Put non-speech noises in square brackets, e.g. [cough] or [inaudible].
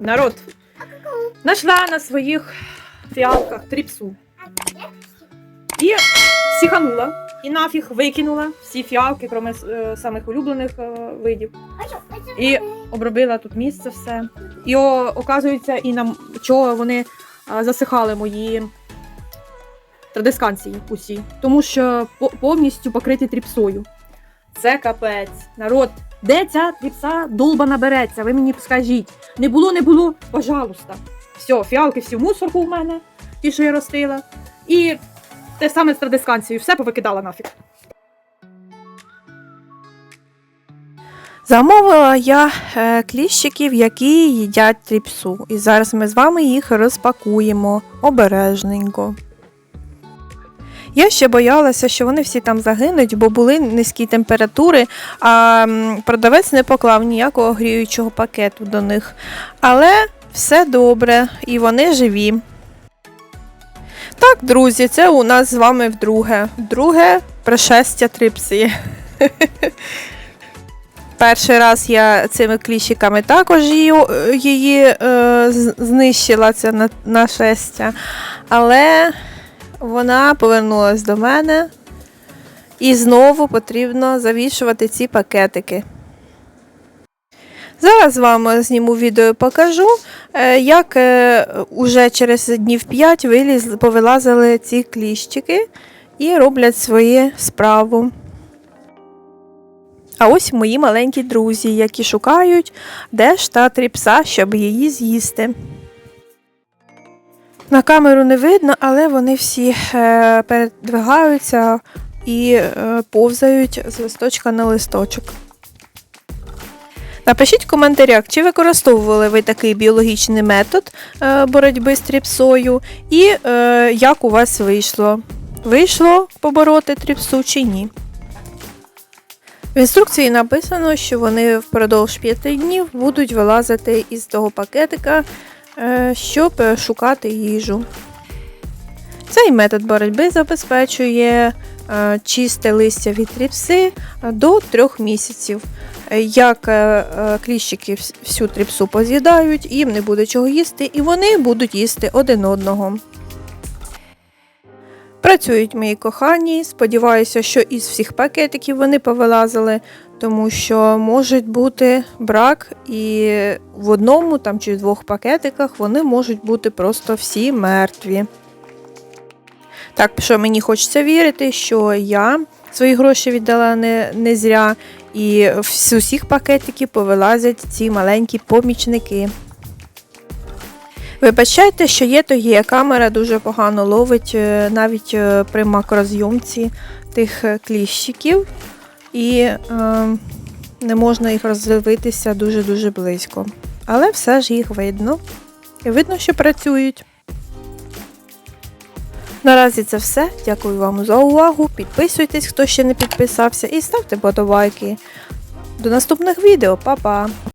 Народ, знайшла на своїх фіалках тріпсу. І сіханула. І нафіг викинула всі фіалки, крім е, самих улюблених е, видів. І обробила тут місце все. І о, оказується, і нам чого вони а, засихали мої традисканції усі. Тому що по- повністю покриті тріпсою. Це капець. Народ, де ця тріпса долбана береться? Ви мені скажіть. Не було, не було, пожалуйста. Все, фіалки всі в мусорку в мене, ті, що я ростила. І те саме з традисканцією, все повикидала нафіг. Замовила я е, кліщиків, які їдять тріпсу. І зараз ми з вами їх розпакуємо обережненько. Я ще боялася, що вони всі там загинуть, бо були низькі температури, а продавець не поклав ніякого гріючого пакету до них. Але все добре, і вони живі. Так, друзі, це у нас з вами вдруге. Друге пришестя трипсі. [laughs] Перший раз я цими кліщиками також її, її е, знищила це на, нашестя. Але вона повернулась до мене. І знову потрібно завішувати ці пакетики. Зараз вам зніму відео і покажу, е, як е, уже через днів 5 виліз, повилазили ці кліщики і роблять свою справу. А ось мої маленькі друзі, які шукають, де ж та тріпса, щоб її з'їсти. На камеру не видно, але вони всі е, передвигаються і е, повзають з листочка на листочок. Напишіть в коментарях, чи використовували ви такий біологічний метод е, боротьби з тріпсою, і як у вас вийшло. Вийшло побороти тріпсу чи ні? В інструкції написано, що вони впродовж 5 днів будуть вилазити із того пакетика, щоб е, шукати їжу. Цей метод боротьби забезпечує е, чисте листя від тріпси е, до трьох місяців. Е, Як е, е, кліщики всю тріпсу поз'їдають, їм не буде чого їсти, і вони будуть їсти один одного. Працюють мої кохані. Сподіваюся, що із всіх пакетиків вони повилазили, тому що може бути брак, і в одному там чи в двох пакетиках вони можуть бути просто всі мертві. Так що мені хочеться вірити, що я свої гроші віддала не, не зря, і з усіх пакетиків повилазять ці маленькі помічники. Вибачайте, що є, то є. Камера дуже погано ловить е, навіть е, при макрозйомці тих е, кліщиків, і е, не можна їх роздивитися дуже-дуже близько. Але все ж їх видно. І видно, що працюють. Наразі це все. Дякую вам за увагу. Підписуйтесь, хто ще не підписався, і ставте подобайки. До наступних відео, Па-па!